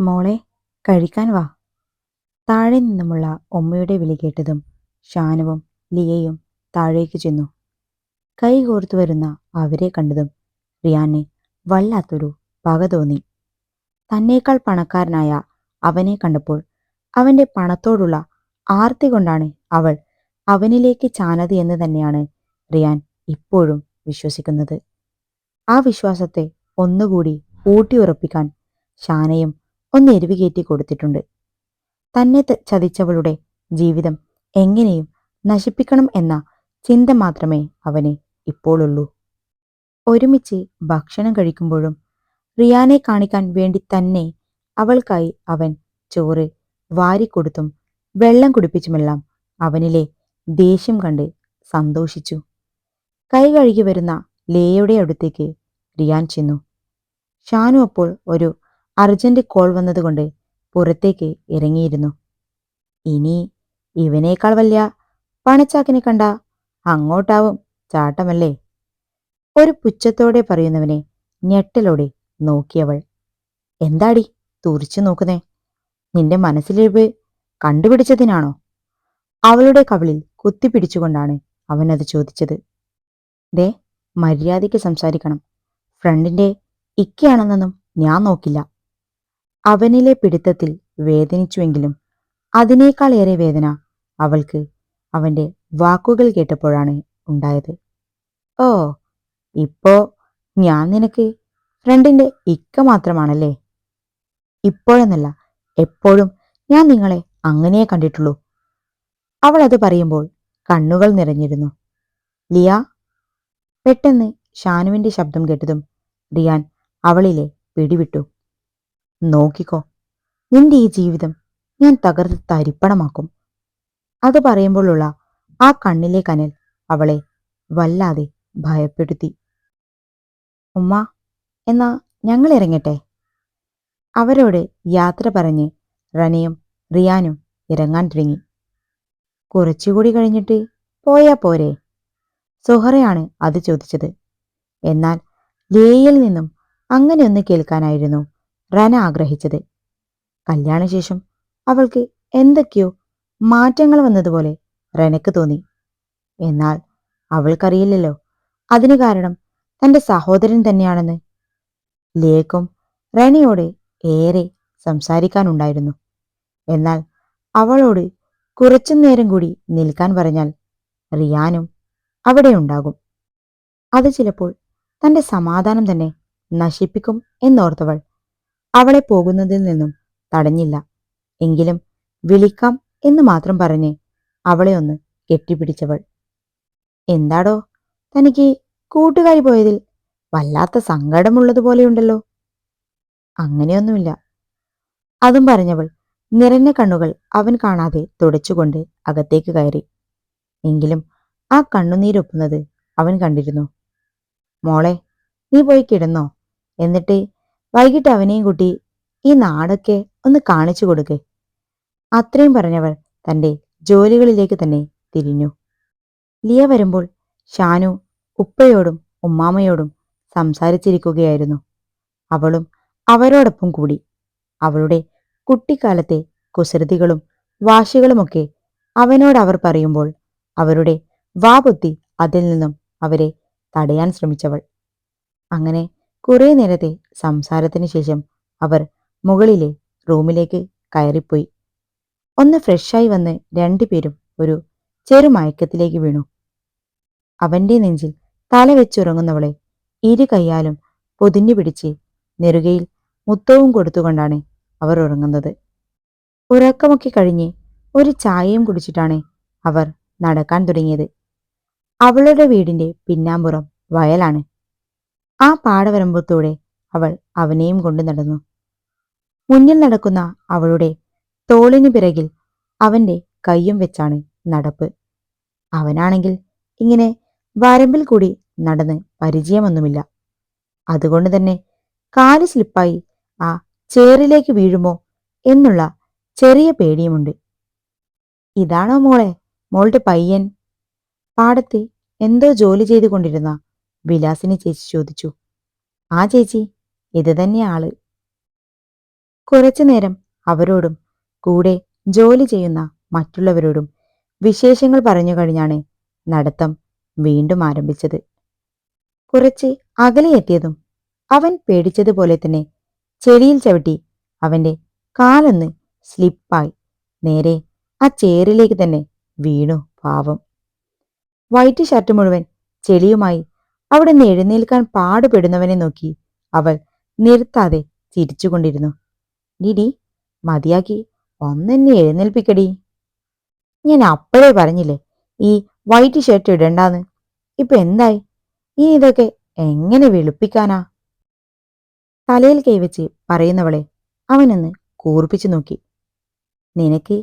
മോളെ കഴിക്കാൻ വാ. താഴെ നിന്നുമുള്ള ഉമ്മയുടെ വിളി കേട്ടതും ഷാനുവും ലിയയും താഴേക്ക് ചെന്നു. കൈ കോർത്തു വരുന്ന അവരെ കണ്ടതും റിയാനെ വല്ലാത്തൊരു പക തോന്നി. തന്നേക്കാൾ പണക്കാരനായ അവനെ കണ്ടപ്പോൾ അവന്റെ പണത്തോടുള്ള ആർത്തി കൊണ്ടാണ് അവൾ അവനിലേക്ക് ചാനത് എന്ന് തന്നെയാണ് റിയാൻ ഇപ്പോഴും വിശ്വസിക്കുന്നത്. ആ വിശ്വാസത്തെ ഒന്നുകൂടി ഊട്ടിയുറപ്പിക്കാൻ ഷാനയും ഒന്ന് എരിവ് കയറ്റി കൊടുത്തിട്ടുണ്ട്. തന്നെ ചതിച്ചവളുടെ ജീവിതം എങ്ങനെയും നശിപ്പിക്കണം എന്ന ചിന്ത മാത്രമേ അവന് ഇപ്പോഴുള്ളൂ ഒരുമിച്ച് ഭക്ഷണം കഴിക്കുമ്പോഴും റിയാനെ കാണിക്കാൻ വേണ്ടി തന്നെ അവൾക്കായി അവൻ ചോറ് വാരിക്കൊടുത്തും വെള്ളം കുടിപ്പിച്ചുമെല്ലാം അവനിലെ ദേഷ്യം കണ്ട് സന്തോഷിച്ചു. കൈ കഴുകി വരുന്ന ലേയുടെ അടുത്തേക്ക് റിയാൻ ചെന്നു. ഷാനു അപ്പോൾ ഒരു അർജന്റ് കോൾ വന്നതുകൊണ്ട് പുറത്തേക്ക് ഇറങ്ങിയിരുന്നു. ഇനി ഇവനേക്കാൾ വലിയ പണച്ചാക്കിനെ കണ്ട അങ്ങോട്ടാവും ചാട്ടമല്ലേ? ഒരു പുച്ഛത്തോടെ പറയുന്നവനെ ഞെട്ടലോടെ നോക്കിയവൾ. എന്താടി തുറിച്ചു നോക്കുന്നേ? നിന്റെ മനസ്സിലിരിപ്പ് കണ്ടുപിടിച്ചതിനാണോ? അവളുടെ കവിളിൽ കുത്തിപ്പിടിച്ചുകൊണ്ടാണ് അവനത് ചോദിച്ചത്. ദേ മര്യാദയ്ക്ക് സംസാരിക്കണം. ഫ്രണ്ടിന്റെ ഇക്കയാണെന്നൊന്നും ഞാൻ നോക്കില്ല. അവനിലെ പിടുത്തത്തിൽ വേദനിച്ചുവെങ്കിലും അതിനേക്കാളേറെ വേദന അവൾക്ക് അവന്റെ വാക്കുകൾ കേട്ടപ്പോഴാണ് ഉണ്ടായത്. ഓ ഇപ്പോ ഞാൻ നിനക്ക് ഫ്രണ്ടിന്റെ ഇക്ക മാത്രമാണല്ലേ? ഇപ്പോഴെന്നല്ല എപ്പോഴും ഞാൻ നിങ്ങളെ അങ്ങനെയേ കണ്ടിട്ടുള്ളൂ. അവൾ അത് പറയുമ്പോൾ കണ്ണുകൾ നിറഞ്ഞിരുന്നു. ലിയ പെട്ടെന്ന് ഷാനുവിന്റെ ശബ്ദം കേട്ടതും റിയാൻ അവളിലെ പിടിവിട്ടു. നോക്കിക്കോ. നിന്റെ ഈ ജീവിതം ഞാൻ തകർത്ത് തരിപ്പണമാക്കും. അത് പറയുമ്പോഴുള്ള ആ കണ്ണിലെ കനൽ അവളെ വല്ലാതെ ഭയപ്പെടുത്തി. ഉമ്മ എന്നാ ഞങ്ങൾ ഇറങ്ങട്ടെ? അവരോട് യാത്ര പറഞ്ഞ് റനയും റിയാനും ഇറങ്ങാൻ തുടങ്ങി. കുറച്ചുകൂടി കഴിഞ്ഞിട്ട് പോയാ പോരെ? സുഹറയാണ് അത് ചോദിച്ചത്. എന്നാൽ ലേയിൽ നിന്നും അങ്ങനെയൊന്ന് കേൾക്കാനായിരുന്നു. റന ആഗ്രഹിച്ചത്. കല്യാണശേഷം അവൾക്ക് എന്തൊക്കെയോ മാറ്റങ്ങൾ വന്നതുപോലെ റനക്ക് തോന്നി. എന്നാൽ അവൾക്കറിയില്ലല്ലോ അതിന് കാരണം തന്റെ സഹോദരൻ തന്നെയാണെന്ന്. ലേക്കും റനയോട് ഏറെ സംസാരിക്കാനുണ്ടായിരുന്നു. എന്നാൽ അവളോട് കുറച്ചു നേരം കൂടി നിൽക്കാൻ പറഞ്ഞാൽ റിയാനും അവിടെ ഉണ്ടാകും. അത് ചിലപ്പോൾ തന്റെ സമാധാനം തന്നെ നശിപ്പിക്കും എന്നോർത്തവൾ അവളെ പോകുന്നതിൽ നിന്നും തടഞ്ഞില്ല. എങ്കിലും വിളിക്കാം എന്ന് മാത്രം പറഞ്ഞ് അവളെ ഒന്ന് കെട്ടിപ്പിടിച്ചവൾ. എന്താടോ തനിക്ക് കൂട്ടുകാരി പോയതിൽ വല്ലാത്ത സങ്കടമുള്ളതുപോലെയുണ്ടല്ലോ. അങ്ങനെയൊന്നുമില്ല. അതും പറഞ്ഞവൾ നിറഞ്ഞ കണ്ണുകൾ അവൻ കാണാതെ തുടച്ചുകൊണ്ട് അകത്തേക്ക് കയറി. എങ്കിലും ആ കണ്ണുനീരൊപ്പുന്നത് അവൻ കണ്ടിരുന്നു. മോളെ നീ പോയി കിടന്നോ. എന്നിട്ട് വൈകിട്ട് അവനെയും കുട്ടി ഈ നാടൊക്കെ ഒന്ന് കാണിച്ചു കൊടുക്കേ. അത്രയും പറഞ്ഞവൾ തന്റെ ജോലികളിലേക്ക് തന്നെ തിരിഞ്ഞു. ലിയ വരുമ്പോൾ ഷാനു ഉപ്പയോടും ഉമ്മാമയോടും സംസാരിച്ചിരിക്കുകയായിരുന്നു. അവളും അവരോടൊപ്പം കൂടി. അവളുടെ കുട്ടിക്കാലത്തെ കുസൃതികളും വാശികളുമൊക്കെ അവനോട് അവർ പറയുമ്പോൾ അവരുടെ വാപൊത്തി അതിൽ നിന്നും അവരെ തടയാൻ ശ്രമിച്ചവൾ. അങ്ങനെ കുറെ നേരത്തെ സംസാരത്തിന് ശേഷം അവർ മുകളിലെ റൂമിലേക്ക് കയറിപ്പോയി. ഒന്ന് ഫ്രഷായി വന്ന് രണ്ടുപേരും ഒരു ചെറുമയക്കത്തിലേക്ക് വീണു. അവന്റെ നെഞ്ചിൽ തല വെച്ചുറങ്ങുന്നവളെ ഇരു കൈയാലും പൊതിഞ്ഞു പിടിച്ച് നെറുകയിൽ മുത്തവും കൊടുത്തുകൊണ്ടാണ് അവർ ഉറങ്ങുന്നത്. ഉറക്കമൊക്കെ കഴിഞ്ഞ് ഒരു ചായയും കുടിച്ചിട്ടാണ് അവർ നടക്കാൻ തുടങ്ങിയത്. അവളുടെ വീടിന്റെ പിന്നാമ്പുറം വയലാണ്. ആ പാടവരമ്പത്തൂടെ അവൾ അവനെയും കൊണ്ട് നടന്നു. മുന്നിൽ നടക്കുന്ന അവളുടെ തോളിനു പിറകിൽ അവന്റെ കയ്യും വെച്ചാണ് നടപ്പ്. അവനാണെങ്കിൽ ഇങ്ങനെ വരമ്പിൽ കൂടി നടന്ന് പരിചയമൊന്നുമില്ല. അതുകൊണ്ട് തന്നെ കാൽ സ്ലിപ്പായി ആ ചേറിലേക്ക് വീഴുമോ എന്നുള്ള ചെറിയ പേടിയുമുണ്ട്. ഇതാണോ മോളെ? മോളുടെ പയ്യൻ? പാടത്ത് എന്തോ ജോലി ചെയ്തുകൊണ്ടിരുന്ന വിലാസിനി ചേച്ചി ചോദിച്ചു. ആ ചേച്ചി ഇത് തന്നെ ആൾ. കുറച്ചു നേരം അവരോടും കൂടെ ജോലി ചെയ്യുന്ന മറ്റുള്ളവരോടും വിശേഷങ്ങൾ പറഞ്ഞു കഴിഞ്ഞാണ് നടത്തം വീണ്ടും ആരംഭിച്ചത്. കുറച്ച് അകലെ എത്തിയതും അവൻ പേടിച്ചതുപോലെ തന്നെ ചെടിയിൽ ചവിട്ടി അവന്റെ കാലൊന്ന് സ്ലിപ്പായി. നേരെ ആ ചേറിലേക്ക് തന്നെ വീണു പാവം. വൈറ്റ് ഷർട്ട് മുഴുവൻ ചെളിയുമായി അവിടെ നിന്ന് എഴുന്നേൽക്കാൻ പാടുപെടുന്നവനെ നോക്കി അവൾ നിർത്താതെ ചിരിച്ചുകൊണ്ടിരുന്നു. ഡിഡി മതിയാക്കി ഒന്നെന്നെ എഴുന്നേൽപ്പിക്കടി. ഞാൻ അപ്പോഴേ പറഞ്ഞില്ലേ ഈ വൈറ്റ് ഷർട്ട് ഇടണ്ടാന്ന്. ഇപ്പൊ എന്തായി? ഇനി ഇതൊക്കെ എങ്ങനെ വെളുപ്പിക്കാനാ? തലയിൽ കൈവച്ച് പറയുന്നവളെ അവനൊന്ന് കൂർപ്പിച്ചു നോക്കി. നിനക്ക്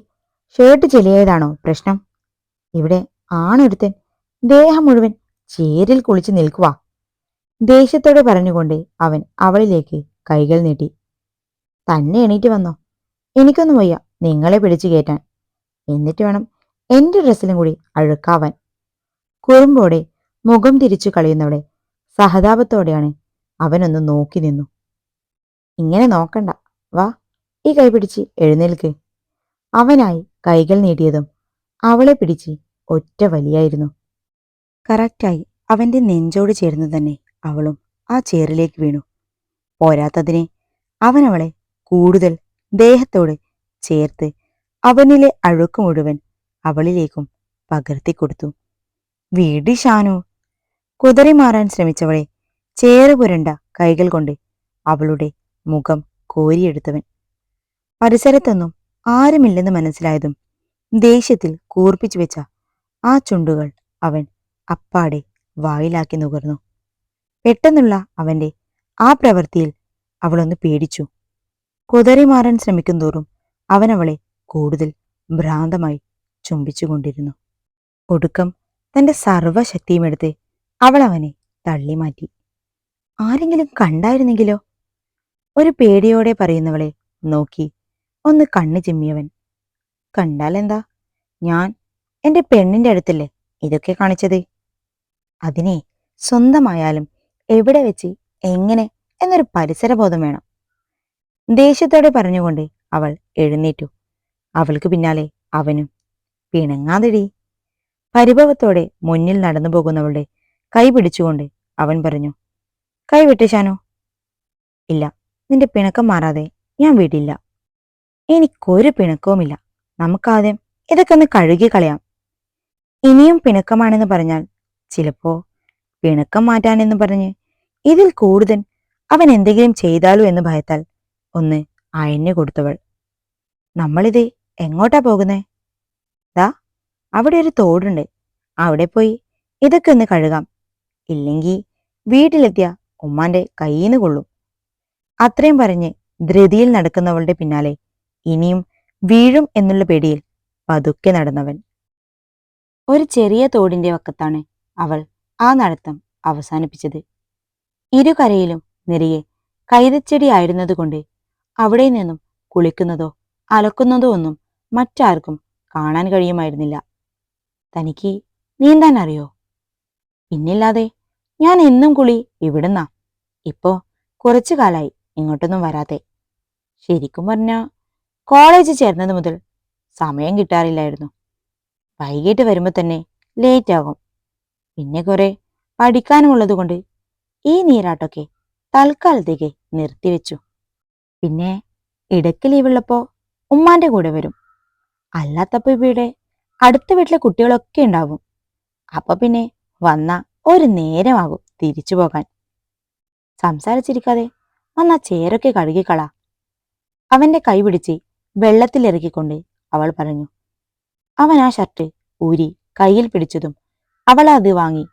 ഷർട്ട് ചെലിയായതാണോ പ്രശ്നം? ഇവിടെ ആണൊരുത്തൻ ദേഹം മുഴുവൻ ചേരിൽ കുളിച്ചു നിൽക്കുക ദേഷ്യത്തോടെ പറഞ്ഞുകൊണ്ട് അവൻ അവളിലേക്ക് കൈകൾ നീട്ടി. തന്നെ എണീറ്റ് വന്നോ? എനിക്കൊന്നും വയ്യ. നിങ്ങളെ പിടിച്ചു കയറ്റാൻ. എന്നിട്ട് വേണം എന്റെ ഡ്രസ്സിലും കൂടി അഴുക്കാവാൻ. കുറുമ്പോടെ മുഖം തിരിച്ചു കളയുന്നവളെ സഹതാപത്തോടെയാണ് അവനൊന്ന് നോക്കി നിന്നു. ഇങ്ങനെ നോക്കണ്ട. വാ ഈ കൈ പിടിച്ച് എഴുന്നേൽക്ക്. അവനായി കൈകൾ നീട്ടിയതും അവളെ പിടിച്ച് ഒറ്റ വലിയായിരുന്നു. കറക്റ്റായി അവന്റെ നെഞ്ചോട് ചേർന്ന് തന്നെ അവളും ആ ചേറിലേക്ക് വീണു. പോരാത്തതിനെ അവനവളെ കൂടുതൽ ദേഹത്തോട് ചേർത്ത് അവനിലെ അഴുക്ക് മുഴുവൻ അവളിലേക്കും പകർത്തിക്കൊടുത്തു വീടി ഷാനു. കുതറി മാറാൻ ശ്രമിച്ചവളെ ചേറ് പുരണ്ട കൈകൾ കൊണ്ട് അവളുടെ മുഖം കോരിയെടുത്തവൻ. പരിസരത്തൊന്നും ആരുമില്ലെന്ന് മനസ്സിലായതും ദേഷ്യത്തിൽ കൂർപ്പിച്ചു വെച്ച ആ ചുണ്ടുകൾ അവൻ അപ്പാടെ വായിലാക്കി നുകർന്നു. പെട്ടെന്നുള്ള അവന്റെ ആ പ്രവൃത്തിയിൽ അവളൊന്ന് പേടിച്ചു. കുതറി മാറാൻ ശ്രമിക്കും തോറും അവനവളെ കൂടുതൽ ഭ്രാന്തമായി ചുംബിച്ചുകൊണ്ടിരുന്നു. ഒടുക്കം തന്റെ സർവശക്തിയുമെടുത്ത് അവൾ അവനെ തള്ളി മാറ്റി ആരെങ്കിലും കണ്ടായിരുന്നെങ്കിലോ? ഒരു പേടിയോടെ പറയുന്നവളെ നോക്കി ഒന്ന് കണ്ണു ചിമ്മിയവൻ. കണ്ടാലെന്താ? ഞാൻ എന്റെ പെണ്ണിന്റെ അടുത്തല്ലേ ഇതൊക്കെ കാണിച്ചത്? അതിനെ സ്വന്തമായാലും എവിടെ വെച്ച് എങ്ങനെ എന്നൊരു പരിസരബോധം വേണം. ദേഷ്യത്തോടെ പറഞ്ഞുകൊണ്ട് അവൾ എഴുന്നേറ്റു. അവൾക്ക് പിന്നാലെ അവനും പിണങ്ങാതിടി. പരിഭവത്തോടെ മുന്നിൽ നടന്നു പോകുന്നവളുടെ കൈ പിടിച്ചുകൊണ്ട് അവൻ പറഞ്ഞു കൈ വിട്ടിശാനോ ഇല്ല നിന്റെ പിണക്കം മാറാതെ ഞാൻ വിടില്ല. എനിക്കൊരു പിണക്കവുമില്ല. നമുക്കാദ്യം ഇതൊക്കെ ഒന്ന് കഴുകി കളയാം ഇനിയും പിണക്കമാണെന്ന് പറഞ്ഞാൽ ചിലപ്പോ പിണക്കം മാറ്റാനെന്ന് പറഞ്ഞ്. ഇതിൽ കൂടുതൽ അവൻ എന്തെങ്കിലും ചെയ്താലോ എന്ന് ഭയത്താൽ ഒന്ന് അയഞ്ഞു കൊടുത്തവൾ. നമ്മളിത് എങ്ങോട്ടാ പോകുന്നേ? ദാ അവിടെ ഒരു തോടുണ്ട്. അവിടെ പോയി ഇതൊക്കെ ഒന്ന് കഴുകാം. ഇല്ലെങ്കിൽ വീട്ടിലെത്തിയ ഉമ്മാന്റെ കയ്യിന്ന് കൊള്ളും. അത്രയും പറഞ്ഞ് ധൃതിയിൽ നടക്കുന്നവളുടെ പിന്നാലെ ഇനിയും വീഴും എന്നുള്ള പേടിയിൽ പതുക്കെ നടന്നവൻ. ഒരു ചെറിയ തോടിന്റെ വക്കത്താണ് അവൾ ആ നടത്തം അവസാനിപ്പിച്ചത്. ഇരുകരയിലും നിറയെ കൈതച്ചെടി ആയിരുന്നതുകൊണ്ട് അവിടെ നിന്നും കുളിക്കുന്നതോ അലക്കുന്നതോ ഒന്നും മറ്റാർക്കും കാണാൻ കഴിയുമായിരുന്നില്ല. തനിക്ക് നീന്താൻ അറിയോ? പിന്നില്ലാതെ ഞാൻ എന്നും കുളി ഇവിടുന്നാ. ഇപ്പോ കുറച്ചു കാലായി ഇങ്ങോട്ടൊന്നും വരാതെ. ശരിക്കും പറഞ്ഞ കോളേജ് ചേർന്നത് മുതൽ സമയം കിട്ടാറില്ലായിരുന്നു. വൈകിട്ട് വരുമ്പോൾ തന്നെ ലേറ്റ് ആകും. പിന്നെ കുറെ പഠിക്കാനുമുള്ളത് കൊണ്ട് ഈ നീരാട്ടൊക്കെ തൽക്കാലത്തേക്ക് നിർത്തിവെച്ചു. പിന്നെ ഇടയ്ക്ക് ലീവുള്ളപ്പോ ഉമ്മാന്റെ കൂടെ വരും. അല്ലാത്തപ്പോ ഇവിടെ അടുത്ത വീട്ടിലെ കുട്ടികളൊക്കെ ഉണ്ടാവും. അപ്പൊ പിന്നെ വന്ന ഒരു നേരമാകും തിരിച്ചു പോകാൻ. സംസാരിച്ചിരിക്കാതെ വന്ന ചേരൊക്കെ കഴുകിക്കള. അവന്റെ കൈ പിടിച്ച് വെള്ളത്തിലിറക്കിക്കൊണ്ട് അവൾ പറഞ്ഞു അവൻ ആ ഷർട്ട് ഊരി കയ്യിൽ പിടിച്ചതും അവൾ അത് വാങ്ങി.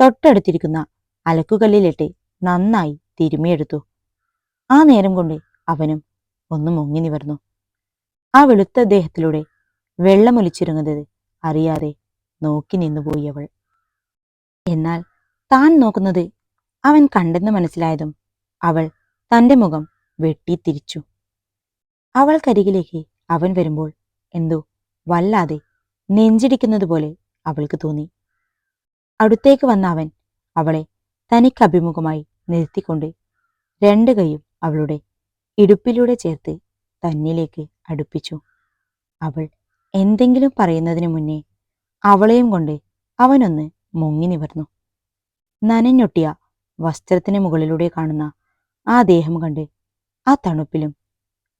തൊട്ടടുത്തിരിക്കുന്ന അലക്കുകല്ലിലിട്ട് നന്നായി തിരുമിയെടുത്തു ആ നേരം കൊണ്ട് അവനും ഒന്ന് മുങ്ങി നിവർന്നു. ആ വെളുത്ത ദേഹത്തിലൂടെ വെള്ളമൊലിച്ചിരുന്നത് അറിയാതെ നോക്കി നിന്നുപോയി അവൾ. എന്നാൽ താൻ നോക്കുന്നത് അവൻ കണ്ടെന്ന് മനസ്സിലായതും അവൾ തന്റെ മുഖം വെട്ടിത്തിരിച്ചു. അവൾക്കരികിലേക്ക് അവൻ വരുമ്പോൾ എന്തോ വല്ലാതെ നെഞ്ചിടിക്കുന്നത് പോലെ അവൾക്ക് തോന്നി. അടുത്തേക്ക് വന്ന അവൻ അവളെ തനിക്ക് അഭിമുഖമായി നിർത്തിക്കൊണ്ട് രണ്ട് കൈയും അവളുടെ ഇടുപ്പിലൂടെ ചേർത്ത് തന്നിലേക്ക് അടുപ്പിച്ചു. അവൾ എന്തെങ്കിലും പറയുന്നതിനു മുന്നേ അവളെയും കൊണ്ട് അവനൊന്ന് മുങ്ങി നിവർന്നു. നനഞ്ഞൊട്ടിയ വസ്ത്രത്തിന് മുകളിലൂടെ കാണുന്ന ആ ദേഹം കണ്ട് ആ തണുപ്പിലും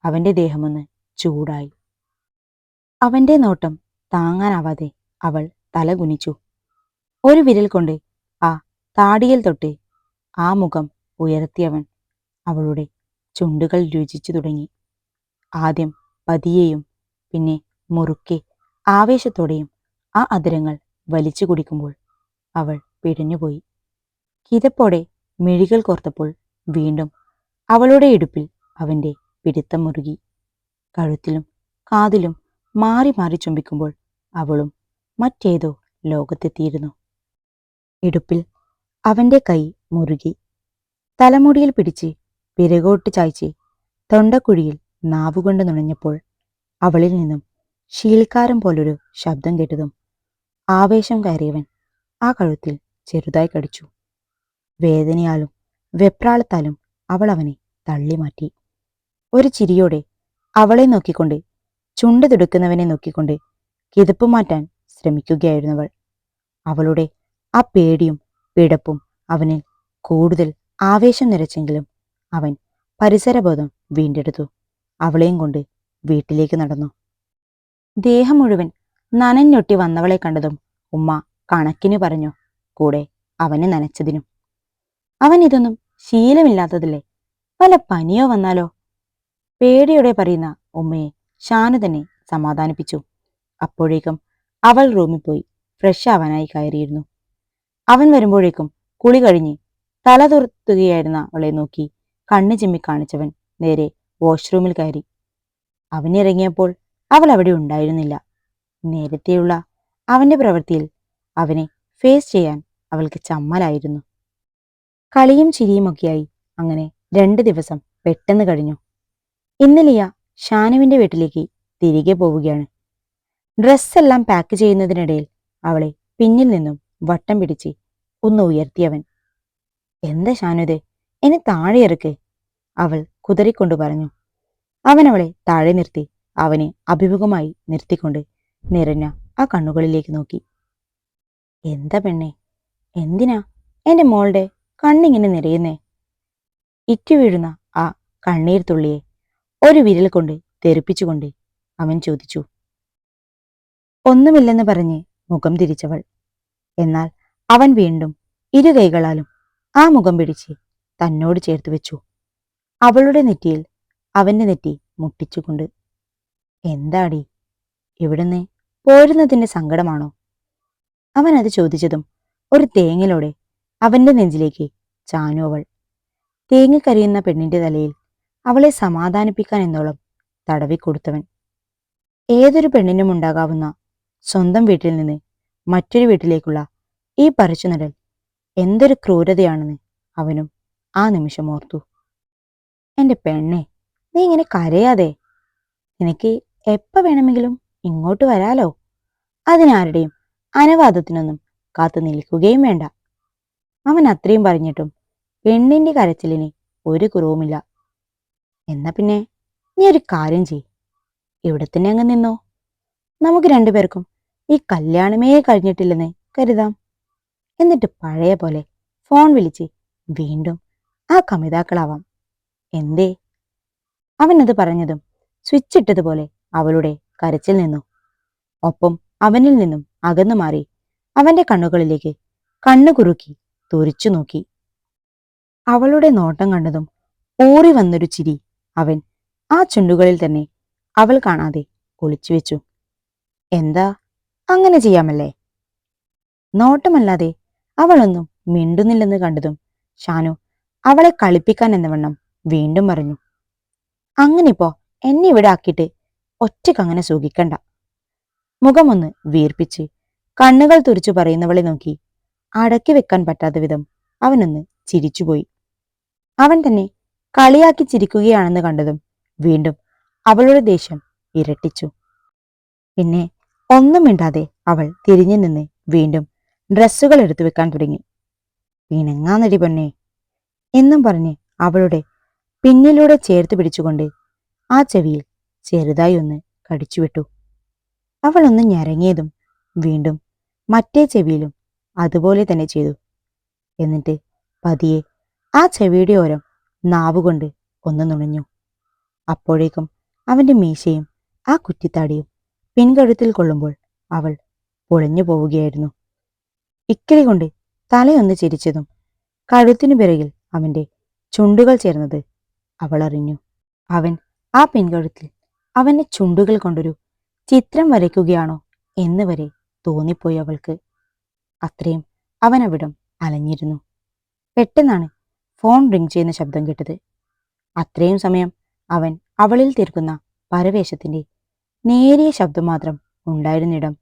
അവന്റെ ദേഹമൊന്ന് ചൂടായി. അവന്റെ നോട്ടം താങ്ങാനാവാതെ അവൾ തല കുനിച്ചു ഒരു വിരൽ കൊണ്ട്. ആ താടിയിൽ തൊട്ട് ആ മുഖം ഉയർത്തിയവൻ അവളുടെ ചുണ്ടുകൾ രുചിച്ചു തുടങ്ങി. ആദ്യം പതിയെയും പിന്നെ മുറുക്കെ ആവേശത്തോടെയും ആ അതിരങ്ങൾ വലിച്ചു കുടിക്കുമ്പോൾ അവൾ പിടഞ്ഞുപോയി. കിതപ്പോടെ മിഴികൾ കോർത്തപ്പോൾ വീണ്ടും അവളുടെ ഇടുപ്പിൽ അവന്റെ പിടുത്തം മുറുകി. കഴുത്തിലും കാതിലും മാറി മാറി ചുംബിക്കുമ്പോൾ അവളും മറ്റേതോ ലോകത്തെത്തിയിരുന്നു. ഇടുപ്പിൽ അവന്റെ കൈ മുറുകി. തലമുടിയിൽ പിടിച്ച് പിറകോട്ട് ചായ്ച്ച് തൊണ്ടക്കുഴിയിൽ നാവുകൊണ്ട് നുണഞ്ഞപ്പോൾ അവളിൽ നിന്നും ശീൽക്കാരം പോലൊരു ശബ്ദം കേട്ടതും ആവേശം കയറിയവൻ ആ കഴുത്തിൽ ചെറുതായി കടിച്ചു. വേദനയാലും വെപ്രാളത്താലും അവൾ അവനെ തള്ളിമാറ്റി ഒരു ചിരിയോടെ അവളെ നോക്കിക്കൊണ്ട് ചുണ്ട് തുടുക്കുന്നവനെ നോക്കിക്കൊണ്ട് കിതപ്പ് മാറ്റാൻ ശ്രമിക്കുകയായിരുന്നവൾ അവളുടെ ആ പേടിയും പിടപ്പും അവനിൽ കൂടുതൽ ആവേശം നിറച്ചെങ്കിലും അവൻ പരിസരബോധം വീണ്ടെടുത്തു. അവളെയും കൊണ്ട് വീട്ടിലേക്ക് നടന്നു. ദേഹം മുഴുവൻ നനഞ്ഞൊട്ടി വന്നവളെ കണ്ടതും ഉമ്മ കണക്കിന് പറഞ്ഞു കൂടെ അവനെ നനച്ചതിനും. അവൻ ഇതൊന്നും ശീലമില്ലാത്തതില്ലേ? പല പനിയോ വന്നാലോ? പേടിയോടെ പറയുന്ന ഉമ്മയെ ഷാനു തന്നെ സമാധാനിപ്പിച്ചു. അപ്പോഴേക്കും അവൾ റൂമിൽ പോയി ഫ്രഷ് ആവാനായി കയറിയിരുന്നു. അവൻ വരുമ്പോഴേക്കും കുളി കഴിഞ്ഞ് തല തുറത്തുകയായിരുന്ന അവളെ നോക്കി കണ്ണു ചിമ്മി കാണിച്ചവൻ നേരെ വാഷ്റൂമിൽ കയറി. അവനിറങ്ങിയപ്പോൾ അവൾ അവിടെ ഉണ്ടായിരുന്നില്ല. നേരത്തെയുള്ള അവന്റെ പ്രവൃത്തിയിൽ അവനെ ഫേസ് ചെയ്യാൻ അവൾക്ക് ചമ്മലായിരുന്നു. കളിയും ചിരിയുമൊക്കെയായി അങ്ങനെ രണ്ട് ദിവസം പെട്ടെന്ന് കഴിഞ്ഞു. ഇന്ന് ലിയ ഷാനുവിന്റെ വീട്ടിലേക്ക് തിരികെ പോവുകയാണ്. ഡ്രസ്സെല്ലാം പാക്ക് ചെയ്യുന്നതിനിടയിൽ അവളെ പിന്നിൽ നിന്നും വട്ടം പിടിച്ച് ഒന്ന് ഉയർത്തിയവൻ എന്താ ഷാനുദേ എന്നെ താഴെ ഇറക്ക് അവൾ കുതറിക്കൊണ്ടു പറഞ്ഞു. അവൻ അവളെ താഴെ നിർത്തി അവനെ അഭിമുഖമായി നിർത്തിക്കൊണ്ട് നിറഞ്ഞ ആ കണ്ണുകളിലേക്ക് നോക്കി. എന്താ പെണ്ണെ എന്തിനാ എന്റെ മോളുടെ കണ്ണിങ്ങനെ നിറയുന്നേ? ഇറ്റു വീഴുന്ന ആ കണ്ണീർ തുള്ളിയെ ഒരു വിരൽ കൊണ്ട് തെറിപ്പിച്ചുകൊണ്ട് അവൻ ചോദിച്ചു. ഒന്നുമില്ലെന്ന് പറഞ്ഞ് മുഖം തിരിച്ചവൾ എന്നാൽ അവൻ വീണ്ടും ഇരു കൈകളാലും ആ മുഖം പിടിച്ച് തന്നോട് ചേർത്ത് വെച്ചു. അവളുടെ നെറ്റിയിൽ അവന്റെ നെറ്റി മുട്ടിച്ചുകൊണ്ട് എന്താടി? ഇവിടുന്ന് പോരുന്നതിന്റെ സങ്കടമാണോ? അവൻ അത് ചോദിച്ചതും ഒരു തേങ്ങലോടെ അവന്റെ നെഞ്ചിലേക്ക് ചാനു അവൾ. തേങ്ങിക്കരിയുന്ന പെണ്ണിന്റെ തലയിൽ അവളെ സമാധാനിപ്പിക്കാൻ എന്നോളം തടവിക്കൊടുത്തവൻ. ഏതൊരു പെണ്ണിനും ഉണ്ടാകാവുന്ന സ്വന്തം വീട്ടിൽ നിന്ന് മറ്റൊരു വീട്ടിലേക്കുള്ള ഈ പറിച്ചുനടൽ എന്തൊരു ക്രൂരതയാണെന്ന് അവനും ആ നിമിഷം ഓർത്തു. എന്റെ പെണ്ണെ നീ ഇങ്ങനെ കരയാതെ. നിനക്ക് എപ്പ വേണമെങ്കിലും ഇങ്ങോട്ട് വരാലോ. അതിനാരുടെയും അനുവാദത്തിനൊന്നും കാത്തു നിൽക്കുകയും വേണ്ട. അവൻ അത്രയും പറഞ്ഞിട്ടും പെണ്ണിന്റെ കരച്ചിലിന് ഒരു കുറവുമില്ല. എന്നാ പിന്നെ നീ ഒരു കാര്യം ചെയ് ഇവിടെ തന്നെ അങ്ങ് നിന്നോ? നമുക്ക് രണ്ടുപേർക്കും ഈ കല്യാണമേ കഴിഞ്ഞിട്ടില്ലെന്ന് കരുതാം. എന്നിട്ട് പഴയ പോലെ ഫോൺ വിളിച്ച് വീണ്ടും ആ കമിതാക്കളാവാം. എന്തേ? അവനത് പറഞ്ഞതും സ്വിച്ച് ഇട്ടതുപോലെ അവളുടെ കരച്ചിൽ നിന്നു. ഒപ്പം അവനിൽ നിന്നും അകന്നു മാറി അവന്റെ കണ്ണുകളിലേക്ക് കണ്ണു കുറുക്കി നോക്കി. അവളുടെ നോട്ടം കണ്ടതും ഊറി വന്നൊരു ചിരി അവൻ ആ ചുണ്ടുകളിൽ തന്നെ അവൾ കാണാതെ ഒളിച്ചു വെച്ചു. എന്താ? അങ്ങനെ ചെയ്യാമല്ലേ? നോട്ടമല്ലാതെ അവളൊന്നും മിണ്ടുന്നില്ലെന്ന് കണ്ടതും ഷാനു അവളെ കളിപ്പിക്കാൻ എന്നവണ്ണം വീണ്ടും പറഞ്ഞു. അങ്ങനിപ്പോ എന്നെ ഇവിടെ ആക്കിയിട്ട് ഒറ്റക്കങ്ങനെ സൂഖിക്കണ്ട. മുഖമൊന്ന് വീർപ്പിച്ച് കണ്ണുകൾ തുറിച്ചു പറയുന്നവളെ നോക്കി അടക്കി വെക്കാൻ പറ്റാത്ത വിധം അവനൊന്ന് ചിരിച്ചുപോയി. അവൻ തന്നെ കളിയാക്കി ചിരിക്കുകയാണെന്ന് കണ്ടതും വീണ്ടും അവളുടെ ദേഷ്യം ഇരട്ടിച്ചു. പിന്നെ ഒന്നും മിണ്ടാതെ അവൾ തിരിഞ്ഞു നിന്ന് വീണ്ടും ഡ്രസ്സുകൾ എടുത്തു വെക്കാൻ തുടങ്ങി. പിണങ്ങാന്നടി പൊന്നെ എന്നും പറഞ്ഞ് അവളുടെ പിന്നിലൂടെ ചേർത്ത് പിടിച്ചുകൊണ്ട് ആ ചെവിയിൽ ചെറുതായി ഒന്ന് കടിച്ചുവിട്ടു അവൾ ഒന്ന് ഞരങ്ങിയതും വീണ്ടും മറ്റേ ചെവിയിലും അതുപോലെ തന്നെ ചെയ്തു. എന്നിട്ട് പതിയെ ആ ചെവിയുടെ ഓരം നാവുകൊണ്ട് ഒന്ന് നുണഞ്ഞു. അപ്പോഴേക്കും അവന്റെ മീശയും ആ കുറ്റിത്താടിയും പിൻകഴുത്തിൽ കൊള്ളുമ്പോൾ അവൾ പൊളിഞ്ഞു പോവുകയായിരുന്നു. ഇക്കിളി കൊണ്ട് തലയൊന്ന് ചിരിച്ചതും കഴുത്തിനു പിറകിൽ അവന്റെ ചുണ്ടുകൾ ചേർന്നത് അവൾ അറിഞ്ഞു. അവൻ ആ പിൻകഴുത്തിൽ അവന്റെ ചുണ്ടുകൾ കൊണ്ടൊരു ചിത്രം വരയ്ക്കുകയാണോ എന്ന് വരെ തോന്നിപ്പോയി അവൾക്ക്. അത്രയും അവൻ അവിടം അലഞ്ഞിരുന്നു. പെട്ടെന്നാണ് ഫോൺ റിങ് ചെയ്യുന്ന ശബ്ദം കേട്ടത്. അത്രയും സമയം അവൻ അവളിൽ തീർക്കുന്ന പരവേശത്തിന്റെ നേരിയ ശബ്ദം മാത്രം ഉണ്ടായിരുന്നിടം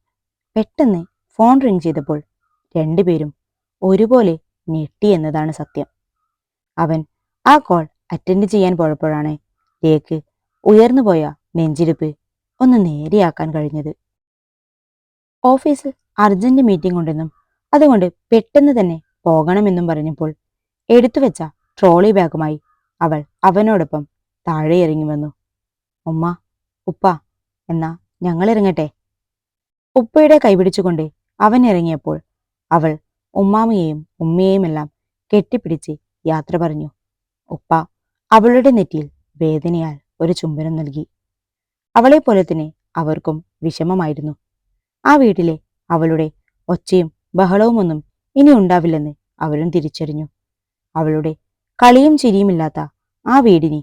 പെട്ടെന്ന് ഫോൺ റിങ് ചെയ്തപ്പോൾ രണ്ടുപേരും ഒരുപോലെ ഞെട്ടി എന്നതാണ് സത്യം. അവൻ ആ കോൾ അറ്റൻഡ് ചെയ്യാൻ പോയപ്പോഴാണ് രേക്ക് ഉയർന്നുപോയ നെഞ്ചിരിപ്പ് ഒന്ന് നേരെയാക്കാൻ കഴിഞ്ഞത്. ഓഫീസിൽ അർജന്റ് മീറ്റിംഗ് ഉണ്ടെന്നും അതുകൊണ്ട് പെട്ടെന്ന് തന്നെ പോകണമെന്നും പറഞ്ഞപ്പോൾ എടുത്തുവെച്ച ട്രോളി ബാഗുമായി അവൾ അവനോടൊപ്പം താഴെ ഇറങ്ങി വന്നു. ഉമ്മ ഉപ്പ എന്നാ ഞങ്ങൾ ഇറങ്ങട്ടെ ഉപ്പയുടെ കൈപിടിച്ചുകൊണ്ട് അവൻ ഇറങ്ങിയപ്പോൾ അവൾ ഉമ്മാമയെയും ഉമ്മയെയും എല്ലാം കെട്ടിപ്പിടിച്ച് യാത്ര പറഞ്ഞു. ഉപ്പ അവളുടെ നെറ്റിയിൽ വേദനയാൽ ഒരു ചുംബനം നൽകി. അവളെ പോലെ തന്നെ അവർക്കും വിഷമമായിരുന്നു. ആ വീട്ടിലെ അവളുടെ ഒച്ചയും ബഹളവുമൊന്നും ഇനി ഉണ്ടാവില്ലെന്ന് അവരും തിരിച്ചറിഞ്ഞു. അവളുടെ കളിയും ചിരിയുമില്ലാത്ത ആ വീടിനെ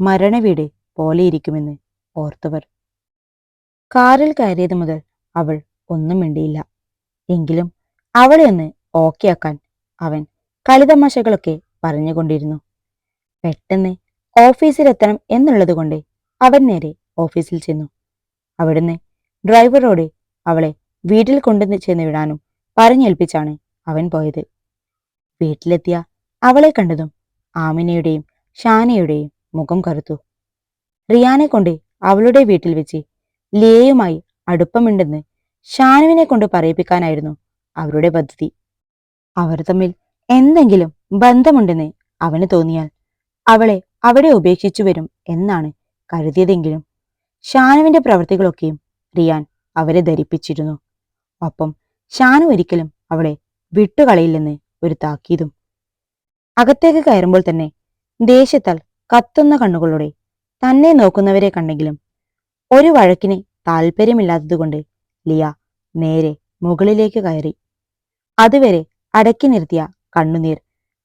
മരണവീട് പോലെയിരിക്കുമെന്ന് ഓർത്തവർ കാറിൽ കയറിയത് മുതൽ അവൾ ഒന്നും മിണ്ടിയില്ല. എങ്കിലും അവളെ ഒന്ന് ഓക്കെയാക്കാൻ അവൻ കളിതമാശകളൊക്കെ പറഞ്ഞുകൊണ്ടിരുന്നു. പെട്ടെന്ന് ഓഫീസിലെത്തണം എന്നുള്ളതുകൊണ്ട് അവൻ നേരെ ഓഫീസിൽ ചെന്നു. അവിടുന്ന് ഡ്രൈവറോട് അവളെ വീട്ടിൽ കൊണ്ടു ചെന്ന് വിടാനും പറഞ്ഞേൽപ്പിച്ചാണ് അവൻ പോയത്. വീട്ടിലെത്തിയ അവളെ കണ്ടതും ആമിനയുടെയും ഷാനയുടെയും മുഖം കറുത്തു. റിയാനെ കൊണ്ട് അവളുടെ വീട്ടിൽ വെച്ച് ലിയയുമായി അടുപ്പമുണ്ടെന്ന് ഷാനുവിനെ കൊണ്ട് പറയിപ്പിക്കാനായിരുന്നു അവരുടെ പദ്ധതി. അവർ തമ്മിൽ എന്തെങ്കിലും ബന്ധമുണ്ടെന്ന് അവന് തോന്നിയാൽ അവളെ അവിടെ ഉപേക്ഷിച്ചു വരും എന്നാണ് കരുതിയതെങ്കിലും ഷാനുവിന്റെ പ്രവൃത്തികളൊക്കെയും റിയാൻ അവരെ ധരിപ്പിച്ചിരുന്നു. ഒപ്പം ഷാനു ഒരിക്കലും അവളെ വിട്ടുകളയില്ലെന്ന് ഒരു താക്കീതും അകത്തേക്ക് കയറുമ്പോൾ തന്നെ ദേഷ്യത്താൽ കത്തുന്ന കണ്ണുകളോടെ തന്നെ നോക്കുന്നവരെ കണ്ടെങ്കിലും ഒരു വഴക്കിന് താല്പര്യമില്ലാത്തതുകൊണ്ട് ലിയ നേരെ മുകളിലേക്ക് കയറി. അതുവരെ അടക്കി നിർത്തിയ കണ്ണുനീർ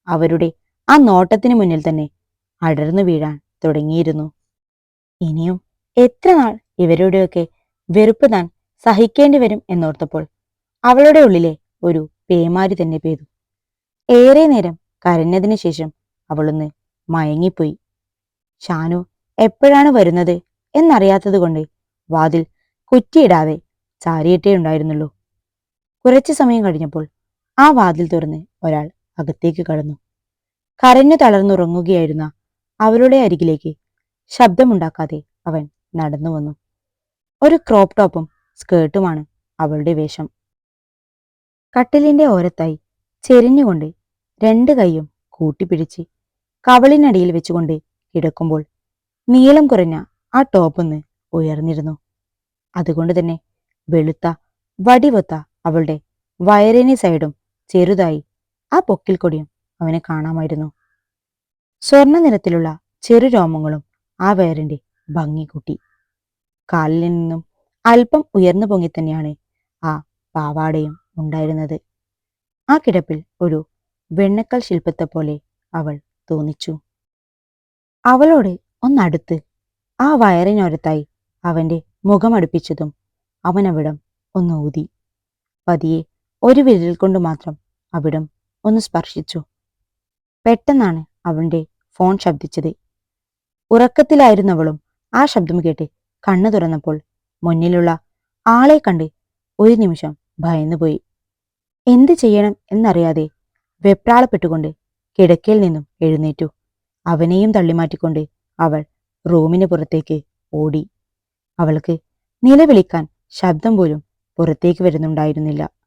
അവരുടെ ആ നോട്ടത്തിനു മുന്നിൽ തന്നെ അടർന്നു വീഴാൻ തുടങ്ങിയിരുന്നു. ഇനിയും എത്ര നാൾ ഇവരുടെയൊക്കെ വെറുപ്പ് താൻ സഹിക്കേണ്ടി വരും എന്നോർത്തപ്പോൾ അവളുടെ ഉള്ളിലെ ഒരു പേമാരി തന്നെ പെയ്തു. ഏറെ നേരം കരഞ്ഞതിന് ശേഷം അവളൊന്ന് മയങ്ങിപ്പോയി. ഷാനു എപ്പോഴാണ് വരുന്നത്? എന്നറിയാത്തതുകൊണ്ട് വാതിൽ കുറ്റിയിടാതെ ചാരിയിട്ടേ ഉണ്ടായിരുന്നുള്ളൂ. കുറച്ചു സമയം കഴിഞ്ഞപ്പോൾ ആ വാതിൽ തുറന്ന് ഒരാൾ അകത്തേക്ക് കടന്നു. കരഞ്ഞു തളർന്നുറങ്ങുകയായിരുന്ന അവരുടെ അരികിലേക്ക് ശബ്ദമുണ്ടാക്കാതെ അവൻ നടന്നു വന്നു. ഒരു ക്രോപ്പ് ടോപ്പും സ്കേർട്ടുമാണ് അവളുടെ വേഷം. കട്ടിലിന്റെ ഓരത്തായി ചെരിഞ്ഞുകൊണ്ട് രണ്ട് കൈയും കൂട്ടിപ്പിടിച്ച് കവളിനടിയിൽ വെച്ചുകൊണ്ട് കിടക്കുമ്പോൾ നീളം കുറഞ്ഞ ആ ടോപ്പൊന്ന് ഉയർന്നിരുന്നു. അതുകൊണ്ട് തന്നെ വെളുത്ത വടിവൊത്ത അവളുടെ വയറിനി സൈഡും ചെറുതായി ആ പൊക്കിൽ കൊടിയും അവനെ കാണാമായിരുന്നു. സ്വർണ നിറത്തിലുള്ള ചെറു രോമങ്ങളും ആ വയറിന്റെ ഭംഗി കൂട്ടി. കാലിൽ നിന്നും അല്പം ഉയർന്നു പൊങ്ങി തന്നെയാണ് ആ പാവാടയും ഉണ്ടായിരുന്നത്. ആ കിടപ്പിൽ ഒരു വെണ്ണക്കൽ ശില്പത്തെ പോലെ അവൾ തോന്നിച്ചു. അവളോട് ഒന്നടുത്ത് ആ വയറിനൊരത്തായി അവന്റെ മുഖമടുപ്പിച്ചതും അവൻ അവിടം ഒന്ന് ഊതി. പതിയെ ഒരു വിരൽ കൊണ്ട് മാത്രം അവിടം ഒന്ന് സ്പർശിച്ചു. പെട്ടെന്നാണ് അവന്റെ ഫോൺ ശബ്ദിച്ചത്. ഉറക്കത്തിലായിരുന്നവളും ആ ശബ്ദം കേട്ട് കണ്ണു തുറന്നപ്പോൾ മുന്നിലുള്ള ആളെ കണ്ട് ഒരു നിമിഷം ഭയന്നുപോയി എന്ത് ചെയ്യണം എന്നറിയാതെ വെപ്രാളപ്പെട്ടുകൊണ്ട് കിടക്കയിൽ നിന്നും എഴുന്നേറ്റു. അവനെയും തള്ളിമാറ്റിക്കൊണ്ട് അവൾ റൂമിന് പുറത്തേക്ക് ഓടി. അവൾക്ക് നിലവിളിക്കാൻ ശബ്ദം പോലും പുറത്തേക്ക് വരുന്നുണ്ടായിരുന്നില്ല.